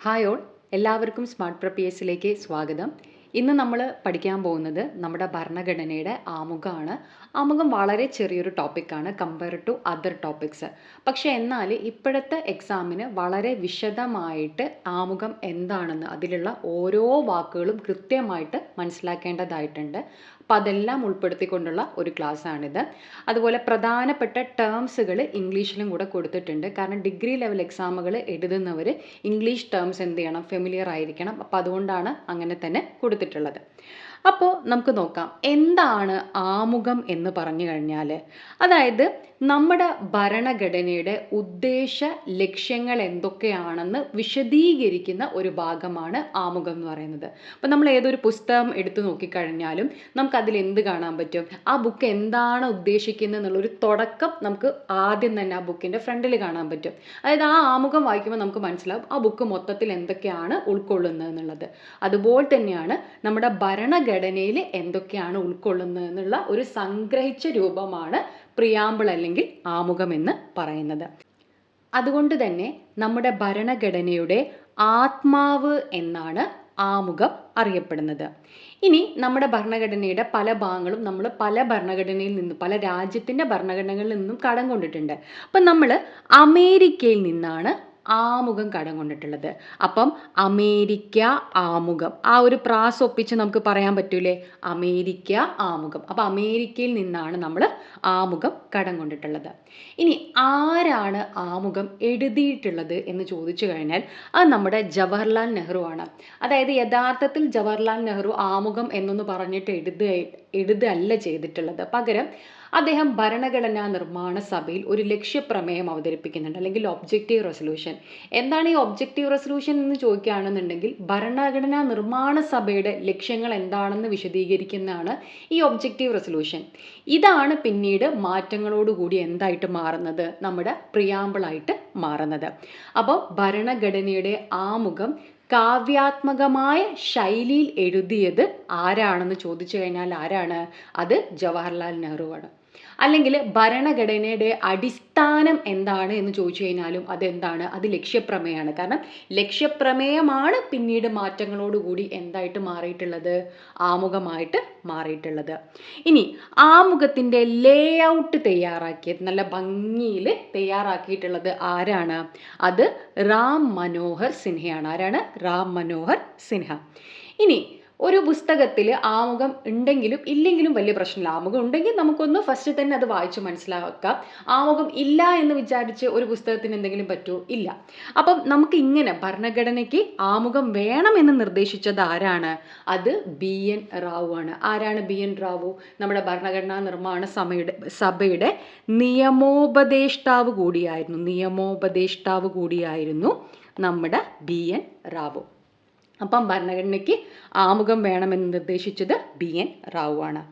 Hi all എല്ലാവർക്കും smart പ്രപ്പിയേഴ്സിലേക്ക് സ്വാഗതം. ഇന്ന് നമ്മൾ പഠിക്കാൻ പോകുന്നത് നമ്മുടെ ഭരണഘടനയുടെ ആമുഖമാണ്. ആമുഖം വളരെ ചെറിയൊരു ടോപ്പിക്കാണ് കമ്പയർ ടു അതർ ടോപ്പിക്സ് പക്ഷേ എന്നാൽ ഇപ്പോഴത്തെ എക്സാമിന് വളരെ വിശദമായിട്ട് ആമുഖം എന്താണെന്ന് അതിലുള്ള ഓരോ വാക്കുകളും കൃത്യമായിട്ട് മനസ്സിലാക്കേണ്ടതായിട്ടുണ്ട്. അപ്പോൾ അതെല്ലാം ഉൾപ്പെടുത്തിക്കൊണ്ടുള്ള ഒരു ക്ലാസ്സാണിത്. അതുപോലെ പ്രധാനപ്പെട്ട ടേംസുകൾ ഇംഗ്ലീഷിലും കൂടെ കൊടുത്തിട്ടുണ്ട്. കാരണം ഡിഗ്രി ലെവൽ എക്സാമുകൾ എഴുതുന്നവർ ഇംഗ്ലീഷ് ടേംസ് എന്ത് ചെയ്യണം? ഫെമിലിയർ ആയിരിക്കണം. അപ്പോൾ അതുകൊണ്ടാണ് അങ്ങനെ തന്നെ കൊടുത്തിട്ടുള്ളത്. അപ്പോൾ നമുക്ക് നോക്കാം. എന്താണ് ആമുഖം എന്ന് പറഞ്ഞു കഴിഞ്ഞാൽ അതായത് നമ്മുടെ ഭരണഘടനയുടെ ഉദ്ദേശ ലക്ഷ്യങ്ങൾ എന്തൊക്കെയാണെന്ന് വിശദീകരിക്കുന്ന ഒരു ഭാഗമാണ് ആമുഖം എന്ന് പറയുന്നത്. അപ്പം നമ്മൾ ഏതൊരു പുസ്തകം എടുത്തു നോക്കിക്കഴിഞ്ഞാലും നമുക്കതിൽ എന്ത് കാണാൻ പറ്റും? ആ ബുക്ക് എന്താണ് ഉദ്ദേശിക്കുന്നത് എന്നുള്ളൊരു തുടക്കം നമുക്ക് ആദ്യം തന്നെ ആ ബുക്കിന്റെ ഫ്രണ്ടിൽ കാണാൻ പറ്റും. അതായത് ആ ആമുഖം വായിക്കുമ്പോൾ നമുക്ക് മനസ്സിലാവും ആ ബുക്ക് മൊത്തത്തിൽ എന്തൊക്കെയാണ് ഉൾക്കൊള്ളുന്നത് എന്നുള്ളത്. അതുപോലെ തന്നെയാണ് നമ്മുടെ ഭരണഘടനയിൽ എന്തൊക്കെയാണ് ഉൾക്കൊള്ളുന്നത് എന്നുള്ള ഒരു സംഗ്രഹിച്ച രൂപമാണ് പ്രിയാമ്പിൾ അല്ലെങ്കിൽ ആമുഖം എന്ന് പറയുന്നത്. അതുകൊണ്ട് തന്നെ നമ്മുടെ ഭരണഘടനയുടെ ആത്മാവ് എന്നാണ് ആമുഖം അറിയപ്പെടുന്നത്. ഇനി നമ്മുടെ ഭരണഘടനയുടെ പല ഭാഗങ്ങളും നമ്മൾ പല ഭരണഘടനയിൽ നിന്നും പല രാജ്യത്തിന്റെ ഭരണഘടനകളിൽ നിന്നും കടം കൊണ്ടിട്ടുണ്ട്. അപ്പം നമ്മൾ അമേരിക്കയിൽ നിന്നാണ് ആമുഖം കടം കൊണ്ടിട്ടുള്ളത്. അപ്പം അമേരിക്ക ആമുഖം. ആ ഒരു പ്രാസ് ഒപ്പിച്ച് നമുക്ക് പറയാൻ പറ്റൂലേ? അമേരിക്ക ആമുഖം. അപ്പം അമേരിക്കയിൽ നിന്നാണ് നമ്മൾ ആമുഖം കടം കൊണ്ടിട്ടുള്ളത്. ഇനി ആരാണ് ആമുഖം എഴുതിയിട്ടുള്ളത് എന്ന് ചോദിച്ചു കഴിഞ്ഞാൽ അത് നമ്മുടെ ജവഹർലാൽ നെഹ്റു ആണ്. അതായത് യഥാർത്ഥത്തിൽ ജവഹർലാൽ നെഹ്റു ആമുഖം എന്നൊന്ന് പറഞ്ഞിട്ട് എഴുതുക എഴുതല്ല ചെയ്തിട്ടുള്ളത്. പകരം അദ്ദേഹം ഭരണഘടനാ നിർമ്മാണ സഭയിൽ ഒരു ലക്ഷ്യപ്രമേയം അവതരിപ്പിക്കുന്നുണ്ട് അല്ലെങ്കിൽ ഒബ്ജക്റ്റീവ് റെസൊല്യൂഷൻ എന്താണ് ഈ ഒബ്ജക്റ്റീവ് റെസൊല്യൂഷൻ എന്ന് ചോദിക്കുകയാണെന്നുണ്ടെങ്കിൽ ഭരണഘടനാ നിർമ്മാണ സഭയുടെ ലക്ഷ്യങ്ങൾ എന്താണെന്ന് വിശദീകരിക്കുന്നതാണ് ഈ ഒബ്ജക്റ്റീവ് റെസൊല്യൂഷൻ ഇതാണ് പിന്നീട് മാറ്റങ്ങളോടുകൂടി എന്തായിട്ട് മാറുന്നത് നമ്മുടെ പ്രിയാമ്പിളായിട്ട് മാറുന്നത്. അപ്പോൾ ഭരണഘടനയുടെ ആമുഖം കാവ്യാത്മകമായ ശൈലിയിൽ എഴുതിയത് ആരാണെന്ന് ചോദിച്ചു കഴിഞ്ഞാൽ ആരാണ്? അത് ജവഹർലാൽ നെഹ്റു ആണ് അല്ലെങ്കിൽ ഭരണഘടനയുടെ അടിസ്ഥാനം എന്താണ് എന്ന് ചോദിച്ചു കഴിഞ്ഞാലും അതെന്താണ്? അത് ലക്ഷ്യപ്രമേയമാണ്. കാരണം ലക്ഷ്യപ്രമേയമാണ് പിന്നീട് മാറ്റങ്ങളോടുകൂടി എന്തായിട്ട് മാറിയിട്ടുള്ളത്? ആമുഖമായിട്ട് മാറിയിട്ടുള്ളത്. ഇനി ആമുഖത്തിന്റെ ലേ ഔട്ട് തയ്യാറാക്കിയത് നല്ല ഭംഗിയിൽ തയ്യാറാക്കിയിട്ടുള്ളത് ആരാണ്? അത് റാം മനോഹർ സിൻഹയാണ്. ആരാണ്? റാം മനോഹർ സിൻഹ. ഇനി ഒരു പുസ്തകത്തിൽ ആമുഖം ഉണ്ടെങ്കിലും ഇല്ലെങ്കിലും വലിയ പ്രശ്നമില്ല. ആമുഖം ഉണ്ടെങ്കിൽ നമുക്കൊന്ന് ഫസ്റ്റ് തന്നെ അത് വായിച്ച് മനസ്സിലാക്കാം. ആമുഖം ഇല്ല എന്ന് വിചാരിച്ച് ഒരു പുസ്തകത്തിന് എന്തെങ്കിലും പറ്റുമോ ഇല്ല. അപ്പം നമുക്ക് ഇങ്ങനെ ഭരണഘടനയ്ക്ക് ആമുഖം വേണമെന്ന് നിർദ്ദേശിച്ചത് ആരാണ്? അത് ബി എൻ റാവു ആണ്. ആരാണ് ബി എൻ റാവു? നമ്മുടെ ഭരണഘടനാ നിർമ്മാണ സമയുടെ സഭയുടെ നിയമോപദേഷ്ടാവ് കൂടിയായിരുന്നു. നിയമോപദേഷ്ടാവ് കൂടിയായിരുന്നു നമ്മുടെ ബി എൻ റാവു. അപ്പം ഭരണഘടനയ്ക്ക് ആമുഖം വേണമെന്ന് നിർദ്ദേശിച്ചത് ബി എൻ റാവു ആണ്.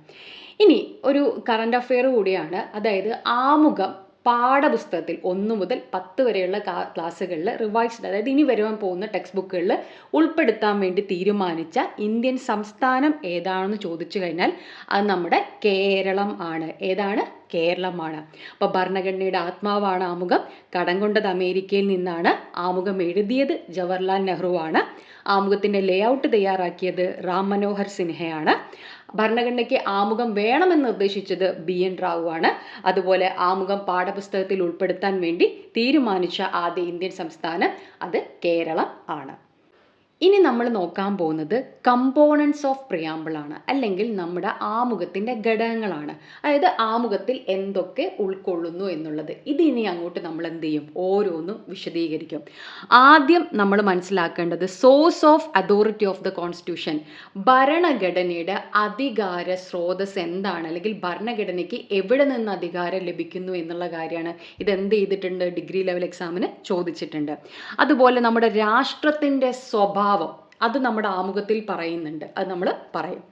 ഇനി ഒരു കറണ്ട് അഫെയർ കൂടിയാണ്. അതായത് ആമുഖം പാഠപുസ്തകത്തിൽ ഒന്ന് മുതൽ പത്ത് വരെയുള്ള ക്ലാസ്സുകളിൽ റിവൈസ്ഡ് അതായത് ഇനി വരുവാൻ പോകുന്ന ടെക്സ്റ്റ് ബുക്കുകളിൽ ഉൾപ്പെടുത്താൻ വേണ്ടി തീരുമാനിച്ച ഇന്ത്യൻ സംസ്ഥാനം ഏതാണെന്ന് ചോദിച്ചു കഴിഞ്ഞാൽ അത് നമ്മുടെ കേരളം ആണ്. ഏതാണ്? കേരളമാണ്. അപ്പോൾ ഭരണഘടനയുടെ ആത്മാവാണ് ആമുഖം. കടം കൊണ്ടത് അമേരിക്കയിൽ നിന്നാണ് ആമുഖം എഴുതിയത്. ജവഹർലാൽ നെഹ്റു ആണ് ആമുഖത്തിന്റെ ലേഔട്ട് തയ്യാറാക്കിയത് റാം മനോഹർ സിൻഹയാണ്. ഭരണഘടനയ്ക്ക് ആമുഖം വേണമെന്ന് നിർദ്ദേശിച്ചത് ബി എൻ റാവു ആണ് അതുപോലെ ആമുഖം പാഠപുസ്തകത്തിൽ ഉൾപ്പെടുത്താൻ വേണ്ടി തീരുമാനിച്ച ആദ്യ ഇന്ത്യൻ സംസ്ഥാനം അത് കേരളം ആണ്. ഇനി നമ്മൾ നോക്കാൻ പോകുന്നത് കമ്പോണൻസ് ഓഫ് പ്രിയാമ്പിൾ ആണ് അല്ലെങ്കിൽ നമ്മുടെ ആമുഖത്തിന്റെ ഘടകങ്ങളാണ്. അതായത് ആമുഖത്തിൽ എന്തൊക്കെ ഉൾക്കൊള്ളുന്നു എന്നുള്ളത്. ഇത് ഇനി അങ്ങോട്ട് നമ്മൾ എന്ത് ചെയ്യും? ഓരോന്നും വിശദീകരിക്കും. ആദ്യം നമ്മൾ മനസ്സിലാക്കേണ്ടത് source of authority of the constitution ഭരണഘടനയുടെ അധികാര സ്രോതസ് എന്താണ്? അല്ലെങ്കിൽ ഭരണഘടനയ്ക്ക് എവിടെ നിന്ന് അധികാരം ലഭിക്കുന്നു എന്നുള്ള കാര്യമാണ്. ഇത് എന്ത് ചെയ്തിട്ടുണ്ട്? ഡിഗ്രി ലെവൽ എക്സാമിന് ചോദിച്ചിട്ടുണ്ട്. അതുപോലെ നമ്മുടെ രാഷ്ട്രത്തിന്റെ സ്വഭാവം അത് നമ്മുടെ ആമുഖത്തിൽ പറയുന്നുണ്ട്. അത് നമ്മൾ പറയും.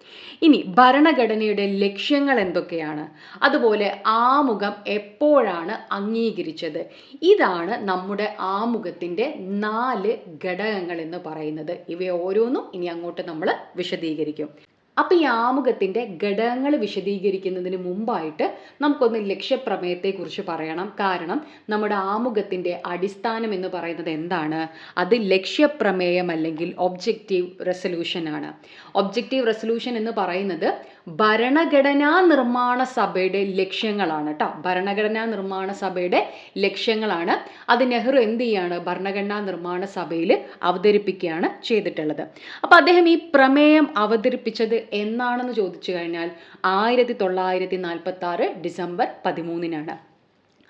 ഇനി ഭരണഘടനയുടെ ലക്ഷ്യങ്ങൾ എന്തൊക്കെയാണ്? അതുപോലെ ആമുഖം എപ്പോഴാണ് അംഗീകരിച്ചത്? ഇതാണ് നമ്മുടെ ആമുഖത്തിന്റെ നാല് ഘടകങ്ങൾ എന്ന് പറയുന്നത്. ഇവ ഓരോന്നും ഇനി അങ്ങോട്ട് നമ്മൾ വിശദീകരിക്കും. അപ്പോൾ ഈ ആമുഖത്തിന്റെ ഘടകങ്ങൾ വിശദീകരിക്കുന്നതിന് മുമ്പായിട്ട് നമുക്കൊന്ന് ലക്ഷ്യപ്രമേയത്തെക്കുറിച്ച് പറയണം. കാരണം നമ്മുടെ ആമുഖത്തിന്റെ അടിസ്ഥാനം എന്ന് പറയുന്നത് എന്താണ്? അത് ലക്ഷ്യപ്രമേയം അല്ലെങ്കിൽ ഒബ്ജക്റ്റീവ് റെസൊല്യൂഷൻ ആണ്. ഒബ്ജക്റ്റീവ് റെസൊല്യൂഷൻ എന്ന് പറയുന്നത് ഭരണഘടനാ നിർമ്മാണ സഭയുടെ ലക്ഷ്യങ്ങളാണ് കേട്ടോ. ഭരണഘടനാ നിർമ്മാണ സഭയുടെ ലക്ഷ്യങ്ങളാണ്. അത് നെഹ്റു എന്ത് ചെയ്യാണ്? ഭരണഘടനാ നിർമ്മാണ സഭയിൽ അവതരിപ്പിക്കുകയാണ് ചെയ്തിട്ടുള്ളത്. അപ്പോൾ അദ്ദേഹം ഈ പ്രമേയം അവതരിപ്പിച്ചത് എന്നാണെന്ന് ചോദിച്ചു കഴിഞ്ഞാൽ ആയിരത്തി തൊള്ളായിരത്തി നാൽപ്പത്തി ആറ് ഡിസംബർ പതിമൂന്നിനാണ്.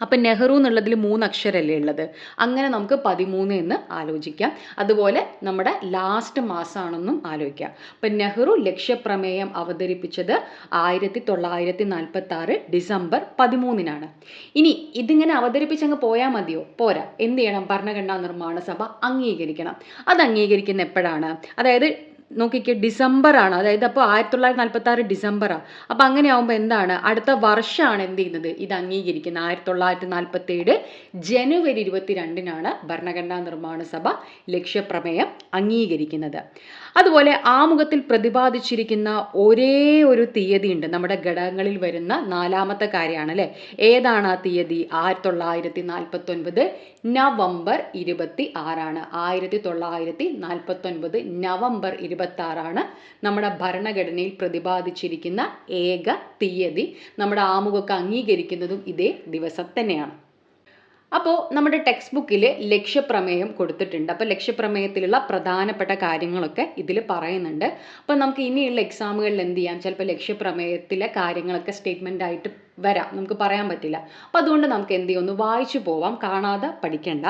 അപ്പം നെഹ്റു എന്നുള്ളതിൽ മൂന്ന് അക്ഷരമല്ലേ ഉള്ളത്? അങ്ങനെ നമുക്ക് പതിമൂന്ന് എന്ന് ആലോചിക്കാം. അതുപോലെ നമ്മുടെ ലാസ്റ്റ് മാസമാണെന്നും ആലോചിക്കാം. അപ്പം നെഹ്റു ലക്ഷ്യപ്രമേയം അവതരിപ്പിച്ചത് ആയിരത്തി തൊള്ളായിരത്തി നാൽപ്പത്തി ആറ് ഡിസംബർ പതിമൂന്നിനാണ്. ഇനി ഇതിങ്ങനെ അവതരിപ്പിച്ചങ്ങ് പോയാൽ മതിയോ? പോരാ. എന്ത് ചെയ്യണം? ഭരണഘടനാ നിർമ്മാണ സഭ അംഗീകരിക്കണം. അത് അംഗീകരിക്കുന്ന എപ്പോഴാണ്? അതായത് നോക്കിക്കേ ഡിസംബർ ആണ് അതായത് അപ്പോൾ ആയിരത്തി തൊള്ളായിരത്തി നാൽപ്പത്തി ആറ് ഡിസംബറാണ് അപ്പോൾ അങ്ങനെ ആകുമ്പോൾ എന്താണ്? അടുത്ത വർഷമാണ് എന്ത് ചെയ്യുന്നത്? ഇത് അംഗീകരിക്കുന്നത്. ആയിരത്തി തൊള്ളായിരത്തി നാൽപ്പത്തി ഏഴ് ജനുവരി ഇരുപത്തിരണ്ടിനാണ് ഭരണഘടനാ നിർമ്മാണ സഭ ലക്ഷ്യപ്രമേയം അംഗീകരിക്കുന്നത്. അതുപോലെ ആമുഖത്തിൽ പ്രതിപാദിച്ചിരിക്കുന്ന ഒരേ ഒരു തീയതി ഉണ്ട്. നമ്മുടെ ഘടകങ്ങളിൽ വരുന്ന നാലാമത്തെ കാര്യമാണ് അല്ലേ? ഏതാണ് ആ തീയതി? ആയിരത്തി തൊള്ളായിരത്തി നാൽപ്പത്തി ഒൻപത് നവംബർ ഇരുപത്തി ആറാണ് ആയിരത്തി തൊള്ളായിരത്തി നാൽപ്പത്തൊൻപത് നവംബർ ഇരുപത്തി ആറാണ് നമ്മുടെ ഭരണഘടനയിൽ പ്രതിപാദിച്ചിരിക്കുന്ന ഏക തീയതി നമ്മുടെ ആമുഖമൊക്കെ അംഗീകരിക്കുന്നതും ഇതേ ദിവസം തന്നെയാണ്. അപ്പോൾ നമ്മുടെ ടെക്സ്റ്റ് ബുക്കിൽ ലക്ഷ്യപ്രമേയം കൊടുത്തിട്ടുണ്ട്. അപ്പോൾ ലക്ഷ്യപ്രമേയത്തിലുള്ള പ്രധാനപ്പെട്ട കാര്യങ്ങളൊക്കെ ഇതിൽ പറയുന്നുണ്ട്. അപ്പോൾ നമുക്ക് ഇനിയുള്ള എക്സാമുകളിൽ എന്ത് ചെയ്യാം? ചിലപ്പോൾ ലക്ഷ്യപ്രമേയത്തിലെ കാര്യങ്ങളൊക്കെ സ്റ്റേറ്റ്മെന്റ് ആയിട്ട് വരാം. നമുക്ക് പറയാൻ പറ്റില്ല. അപ്പം അതുകൊണ്ട് നമുക്ക് എന്ത് ചെയ്യും? ഒന്ന് വായിച്ചു പോവാം. കാണാതെ പഠിക്കണ്ട.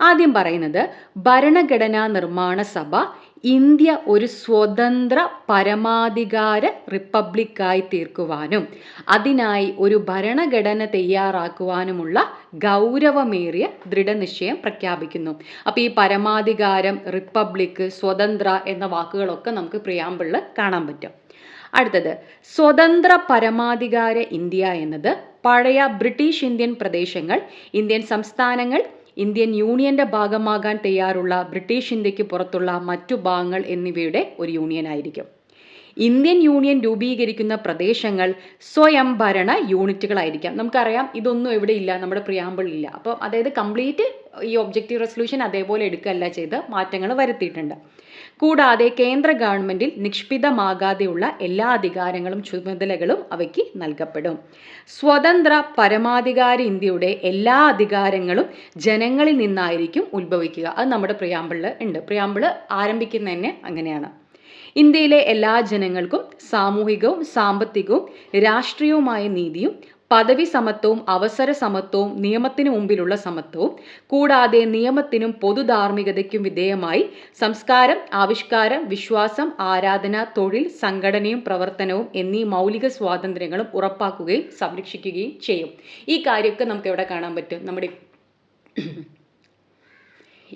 ആദ്യം പറയുന്നത് ഭരണഘടനാ നിർമ്മാണ സഭ ഇന്ത്യ ഒരു സ്വതന്ത്ര പരമാധികാര റിപ്പബ്ലിക്കായി തീർക്കുവാനും അതിനായി ഒരു ഭരണഘടന തയ്യാറാക്കുവാനുമുള്ള ഗൗരവമേറിയ ദൃഢനിശ്ചയം പ്രഖ്യാപിക്കുന്നു. അപ്പോൾ ഈ പരമാധികാരം റിപ്പബ്ലിക് സ്വതന്ത്ര എന്ന വാക്കുകളൊക്കെ നമുക്ക് പ്രിയാമ്പിളിൽ കാണാൻ പറ്റും. അടുത്തത് സ്വതന്ത്ര പരമാധികാര ഇന്ത്യ എന്നത് പഴയ ബ്രിട്ടീഷ് ഇന്ത്യൻ പ്രദേശങ്ങൾ ഇന്ത്യൻ സംസ്ഥാനങ്ങൾ ഇന്ത്യൻ യൂണിയന്റെ ഭാഗമാകാൻ തയ്യാറുള്ള ബ്രിട്ടീഷ് ഇന്ത്യയ്ക്ക് പുറത്തുള്ള മറ്റു ഭാഗങ്ങൾ എന്നിവയുടെ ഒരു യൂണിയൻ ആയിരിക്കും ഇന്ത്യൻ യൂണിയൻ രൂപീകരിക്കുന്ന പ്രദേശങ്ങൾ സ്വയംഭരണ യൂണിറ്റുകളായിരിക്കാം. നമുക്കറിയാം ഇതൊന്നും ഇവിടെ ഇല്ല നമ്മുടെ പ്രിയാമ്പിളിൽ ഇല്ല. അപ്പോൾ അതായത് കംപ്ലീറ്റ് ഈ ഒബ്ജക്റ്റീവ് റെസൊല്യൂഷൻ അതേപോലെ എടുക്കുകയല്ല ചെയ്ത് മാറ്റങ്ങൾ വരുത്തിയിട്ടുണ്ട്. കൂടാതെ കേന്ദ്ര ഗവൺമെന്റിൽ നിക്ഷിപ്തമാകാതെയുള്ള എല്ലാ അധികാരങ്ങളും ചുമതലകളും അവയ്ക്ക് നൽകപ്പെടും. സ്വതന്ത്ര പരമാധികാര ഇന്ത്യയുടെ എല്ലാ അധികാരങ്ങളും ജനങ്ങളിൽ നിന്നായിരിക്കും ഉത്ഭവിക്കുക. അത് നമ്മുടെ പ്രിയാമ്പിളിൽ ഉണ്ട്. പ്രിയാമ്പിൾ ആരംഭിക്കുന്ന തന്നെ അങ്ങനെയാണ്. ഇന്ത്യയിലെ എല്ലാ ജനങ്ങൾക്കും സാമൂഹികവും സാമ്പത്തികവും രാഷ്ട്രീയവുമായ നീതിയും പദവി സമത്വവും അവസര സമത്വവും നിയമത്തിനു മുമ്പിലുള്ള സമത്വവും കൂടാതെ നിയമത്തിനും പൊതുധാർമ്മികതയ്ക്കും വിധേയമായി സംസ്കാരം ആവിഷ്കാരം വിശ്വാസം ആരാധന തൊഴിൽ സംഘടനയും പ്രവർത്തനവും എന്നീ മൗലിക സ്വാതന്ത്ര്യങ്ങളും ഉറപ്പാക്കുകയും സംരക്ഷിക്കുകയും ചെയ്യും. ഈ കാര്യമൊക്കെ നമുക്ക് എവിടെ കാണാൻ പറ്റും. നമ്മുടെ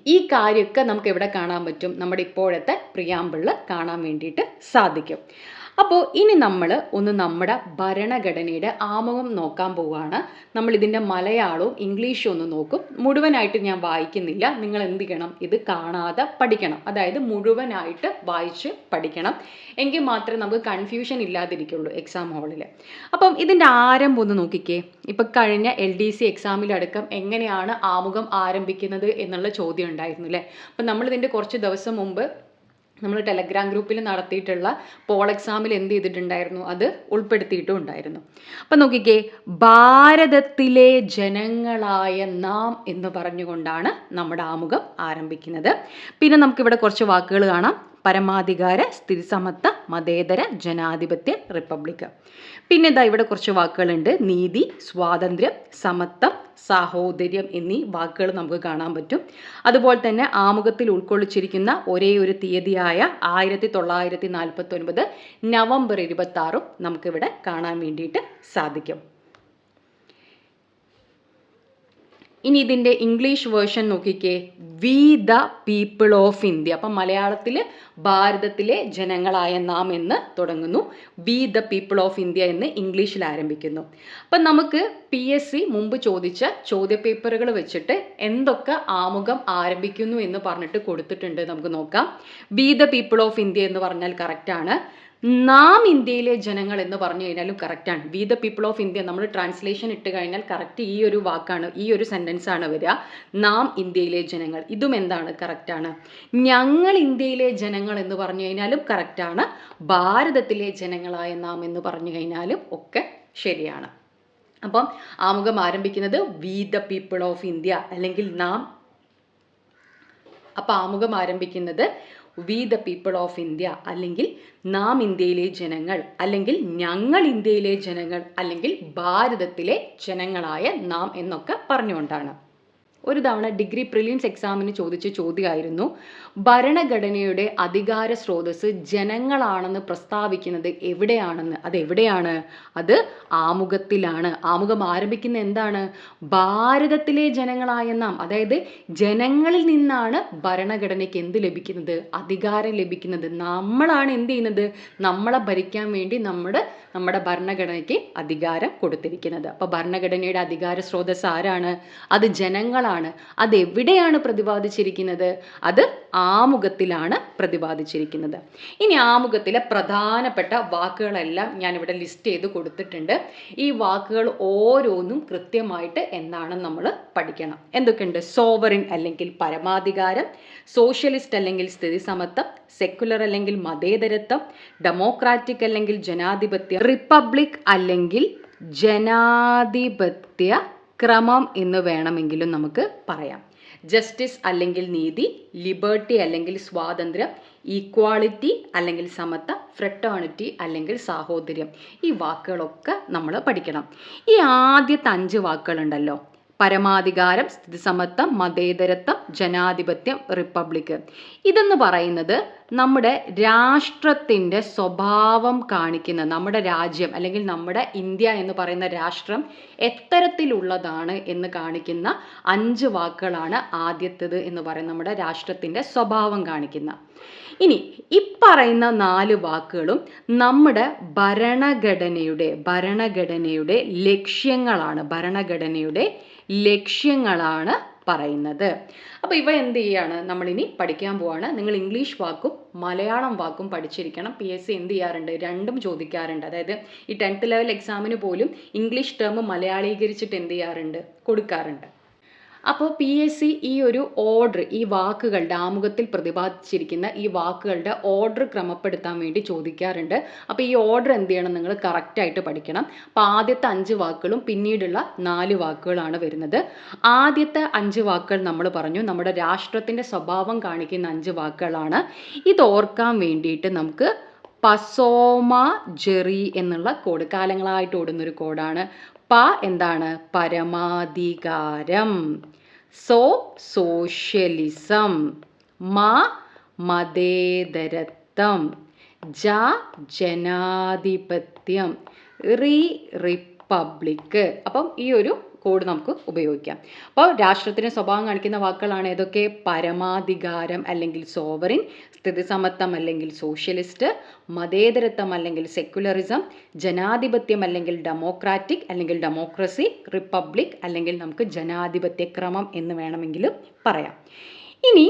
ഈ കാര്യമൊക്കെ നമുക്ക് എവിടെ കാണാൻ പറ്റും. നമ്മുടെ ഇപ്പോഴത്തെ പ്രിയാമ്പിളിൽ കാണാൻ വേണ്ടിയിട്ട് സാധിക്കും. അപ്പോൾ ഇനി നമ്മൾ ഒന്ന് നമ്മുടെ ഭരണഘടനയുടെ ആമുഖം നോക്കാൻ പോവുകയാണ്. നമ്മൾ ഇതിന്റെ മലയാളവും ഇംഗ്ലീഷും ഒന്ന് നോക്കും. മുഴുവനായിട്ട് ഞാൻ വായിക്കുന്നില്ല. നിങ്ങൾ എന്ത് ചെയ്യണം? ഇത് കാണാതെ പഠിക്കണം. അതായത് മുഴുവനായിട്ട് വായിച്ച് പഠിക്കണം. എങ്കിൽ മാത്രമേ നമുക്ക് കൺഫ്യൂഷൻ ഇല്ലാതിരിക്കുള്ളൂ എക്സാം ഹാളിൽ അപ്പം ഇതിന്റെ ആരംഭം ഒന്ന് നോക്കിക്കേ. ഇപ്പം കഴിഞ്ഞ എൽ ഡി സി എക്സാമിലടക്കം എങ്ങനെയാണ് ആമുഖം ആരംഭിക്കുന്നത് എന്നുള്ള ചോദ്യം ഉണ്ടായിരുന്നു അല്ലേ അപ്പം നമ്മളിതിന്റെ കുറച്ച് ദിവസം മുമ്പ് നമ്മൾ ടെലഗ്രാം ഗ്രൂപ്പിൽ നടത്തിയിട്ടുള്ള പോൾ എക്സാമിൽ എന്ത് ചെയ്തിട്ടുണ്ടായിരുന്നു? അത് ഉൾപ്പെടുത്തിയിട്ടും ഉണ്ടായിരുന്നു. അപ്പം നോക്കിക്കേ ഭാരതത്തിലെ ജനങ്ങളായ നാം എന്ന് പറഞ്ഞുകൊണ്ടാണ് നമ്മുടെ ആമുഖം ആരംഭിക്കുന്നത്. പിന്നെ നമുക്കിവിടെ കുറച്ച് വാക്കുകൾ കാണാം. പരമാധികാര സ്ഥിതിസമത്വ മതേതര ജനാധിപത്യ റിപ്പബ്ലിക് പിന്നെ ഇതാ ഇവിടെ കുറച്ച് വാക്കുകളുണ്ട്. നീതി സ്വാതന്ത്ര്യം സമത്വം സാഹോദര്യം എന്നീ വാക്കുകൾ നമുക്ക് കാണാൻ പറ്റും. അതുപോലെ തന്നെ ആമുഖത്തിൽ ഉൾക്കൊള്ളിച്ചിരിക്കുന്ന ഒരേ ഒരു തീയതിയായ ആയിരത്തി തൊള്ളായിരത്തി നാൽപ്പത്തി ഒൻപത് നവംബർ ഇരുപത്തി ആറും നമുക്കിവിടെ കാണാൻ വേണ്ടിയിട്ട് സാധിക്കും. ഇനി ഇതിന്റെ ഇംഗ്ലീഷ് വേർഷൻ നോക്കിക്കേ. We the people of India അപ്പം മലയാളത്തിൽ ഭാരതത്തിലെ ജനങ്ങളായ നാം എന്ന് തുടങ്ങുന്നു. We the people of India എന്ന് ഇംഗ്ലീഷിൽ ആരംഭിക്കുന്നു. അപ്പം നമുക്ക് പി എസ് സി മുമ്പ് ചോദിച്ച ചോദ്യപേപ്പറുകൾ വെച്ചിട്ട് എന്തൊക്കെ ആമുഖം ആരംഭിക്കുന്നു എന്ന് പറഞ്ഞിട്ട് കൊടുത്തിട്ടുണ്ട്. നമുക്ക് നോക്കാം. We the people of India എന്ന് പറഞ്ഞാൽ കറക്റ്റാണ് നാം ഇന്ത്യയിലെ ജനങ്ങൾ എന്ന് പറഞ്ഞു കഴിഞ്ഞാലും കറക്റ്റാണ് we the people of India നമ്മൾ ട്രാൻസ്ലേഷൻ ഇട്ട് കഴിഞ്ഞാൽ കറക്റ്റ് ഈ ഒരു വാക്കാണ് ഈ ഒരു സെന്റൻസ് ആണ് വരിക. നാം ഇന്ത്യയിലെ ജനങ്ങൾ. ഇതും എന്താണ്? കറക്റ്റാണ് ഞങ്ങൾ ഇന്ത്യയിലെ ജനങ്ങൾ എന്ന് പറഞ്ഞു കഴിഞ്ഞാലും കറക്റ്റാണ് ഭാരതത്തിലെ ജനങ്ങളായ നാം എന്ന് പറഞ്ഞു കഴിഞ്ഞാലും ഒക്കെ ശരിയാണ്. അപ്പം ആമുഖം ആരംഭിക്കുന്നത് we the people of India അല്ലെങ്കിൽ നാം അപ്പം ആമുഖം ആരംഭിക്കുന്നത് we the people of India അല്ലെങ്കിൽ നാം ഇന്ത്യയിലെ ജനങ്ങൾ അല്ലെങ്കിൽ ഞങ്ങൾ ഇന്ത്യയിലെ ജനങ്ങൾ അല്ലെങ്കിൽ ഭാരതത്തിലെ ജനങ്ങളായ നാം എന്നൊക്കെ പറഞ്ഞുകൊണ്ടാണ്. ഒരു തവണ ഡിഗ്രി പ്രിലിംസ് എക്സാമിന് ചോദിച്ച ചോദ്യമായിരുന്നു ഭരണഘടനയുടെ അധികാര സ്രോതസ് ജനങ്ങളാണെന്ന് പ്രസ്താവിക്കുന്നത് എവിടെയാണെന്ന്? അത് എവിടെയാണ്? അത് ആമുഖത്തിലാണ്. ആമുഖം ആരംഭിക്കുന്ന എന്താണ്? ഭാരതത്തിലെ ജനങ്ങളായ നാം അതായത് ജനങ്ങളിൽ നിന്നാണ് ഭരണഘടനയ്ക്ക് എന്ത് ലഭിക്കുന്നത്? അധികാരം ലഭിക്കുന്നത്. നമ്മളാണ് എന്ത് ചെയ്യുന്നത്? നമ്മളെ ഭരിക്കാൻ വേണ്ടി നമ്മുടെ നമ്മുടെ ഭരണഘടനയ്ക്ക് അധികാരം കൊടുത്തിരിക്കുന്നത്. അപ്പോൾ ഭരണഘടനയുടെ അധികാര സ്രോതസ് ആരാണ്? അത് ജനങ്ങളാണ്. അത് എവിടെയാണ് പ്രതിപാദിച്ചിരിക്കുന്നത്? അത് ആമുഖത്തിലാണ് പ്രതിപാദിച്ചിരിക്കുന്നത്. ഇനി ആമുഖത്തിലെ പ്രധാനപ്പെട്ട വാക്കുകളെല്ലാം ഞാനിവിടെ ലിസ്റ്റ് ചെയ്ത് കൊടുത്തിട്ടുണ്ട്. ഈ വാക്കുകൾ ഓരോന്നും കൃത്യമായിട്ട് എന്താണെന്ന് നമ്മൾ പഠിക്കണം. എന്തൊക്കെയുണ്ട്? സോവറിൻ അല്ലെങ്കിൽ പരമാധികാരം സോഷ്യലിസ്റ്റ് അല്ലെങ്കിൽ സ്ഥിതി സമത്വം സെക്കുലർ അല്ലെങ്കിൽ മതേതരത്വം ഡെമോക്രാറ്റിക് അല്ലെങ്കിൽ ജനാധിപത്യം റിപ്പബ്ലിക് അല്ലെങ്കിൽ ജനാധിപത്യ ക്രമം എന്ന് വേണമെങ്കിലും നമുക്ക് പറയാം. ജസ്റ്റിസ് അല്ലെങ്കിൽ നീതി ലിബർട്ടി അല്ലെങ്കിൽ സ്വാതന്ത്ര്യം ഈക്വാളിറ്റി അല്ലെങ്കിൽ സമത്വം ഫ്രട്ടേണിറ്റി അല്ലെങ്കിൽ സാഹോദര്യം. ഈ വാക്കുകളൊക്കെ നമ്മൾ പഠിക്കണം. ഈ ആദ്യത്തെ അഞ്ച് വാക്കുകളുണ്ടല്ലോ. പരമാധികാരം സ്ഥിതിസമത്വം മതേതരത്വം ജനാധിപത്യം റിപ്പബ്ലിക്. ഇതെന്ന് പറയുന്നത് നമ്മുടെ രാഷ്ട്രത്തിന്റെ സ്വഭാവം കാണിക്കുന്ന നമ്മുടെ രാജ്യം അല്ലെങ്കിൽ നമ്മുടെ ഇന്ത്യ എന്ന് പറയുന്ന രാഷ്ട്രം എത്തരത്തിലുള്ളതാണ് എന്ന് കാണിക്കുന്ന അഞ്ച് വാക്കുകളാണ് ആദ്യത്തേത് എന്ന് പറയുന്ന നമ്മുടെ രാഷ്ട്രത്തിന്റെ സ്വഭാവം കാണിക്കുന്ന. ഇനി ഇപ്പറയുന്ന നാല് വാക്കുകളും നമ്മുടെ ഭരണഘടനയുടെ ഭരണഘടനയുടെ ലക്ഷ്യങ്ങളാണ് ഭരണഘടനയുടെ ലക്ഷ്യങ്ങളാണ് പറയുന്നത്. അപ്പോൾ ഇവ എന്ത് ചെയ്യാണ്? നമ്മളിനി പഠിക്കാൻ പോവാണ്. നിങ്ങൾ ഇംഗ്ലീഷ് വാക്കും മലയാളം വാക്കും പഠിച്ചിരിക്കണം. പി എസ് സി എന്ത് ചെയ്യാറുണ്ട്? രണ്ടും ചോദിക്കാറുണ്ട്. അതായത് ഈ ടെൻത്ത് ലെവൽ എക്സാമിന് പോലും ഇംഗ്ലീഷ് ടേം മലയാളീകരിച്ചിട്ട് എന്ത് ചെയ്യാറുണ്ട്? കൊടുക്കാറുണ്ട്. അപ്പോൾ പി എസ് സി ഈ ഒരു ഓർഡർ ഈ വാക്കുകളുടെ ആമുഖത്തിൽ പ്രതിപാദിച്ചിരിക്കുന്ന ഈ വാക്കുകളുടെ ഓർഡർ ക്രമപ്പെടുത്താൻ വേണ്ടി ചോദിക്കാറുണ്ട്. അപ്പോൾ ഈ ഓർഡർ എന്ത് ചെയ്യണം? നിങ്ങൾ കറക്റ്റായിട്ട് പഠിക്കണം. അപ്പോൾ ആദ്യത്തെ അഞ്ച് വാക്കുകളും പിന്നീടുള്ള നാല് വാക്കുകളാണ് വരുന്നത്. ആദ്യത്തെ അഞ്ച് വാക്കുകൾ നമ്മൾ പറഞ്ഞു. നമ്മുടെ രാഷ്ട്രത്തിന്റെ സ്വഭാവം കാണിക്കുന്ന അഞ്ച് വാക്കുകളാണ്. ഇത് ഓർക്കാൻ വേണ്ടിയിട്ട് നമുക്ക് പസോമ ജെറി എന്നുള്ള കോഡ് കാലങ്ങളായിട്ട് ഓടുന്നൊരു കോഡാണ് പ എന്താണ്? പരമാധികാരം. സോ സോഷ്യലിസം. മാ മതേതരത്വം. ജ ജനാധിപത്യം. റി റിപ്പബ്ലിക് അപ്പം ഈ ഒരു കോഡ് നമുക്ക് ഉപയോഗിക്കാം. അപ്പോൾ രാഷ്ട്രത്തിന് സ്വഭാവം കാണിക്കുന്ന വാക്കുകളാണ് ഏതൊക്കെ? പരമാധികാരം അല്ലെങ്കിൽ സോവറിൻ. സ്ഥിതിസമത്വം അല്ലെങ്കിൽ സോഷ്യലിസ്റ്റ് മതേതരത്വം അല്ലെങ്കിൽ സെക്യുലറിസം ജനാധിപത്യം അല്ലെങ്കിൽ ഡെമോക്രാറ്റിക് അല്ലെങ്കിൽ ഡെമോക്രസി റിപ്പബ്ലിക് അല്ലെങ്കിൽ നമുക്ക് ജനാധിപത്യ ക്രമം എന്ന് വേണമെങ്കിലും പറയാം. ഇനി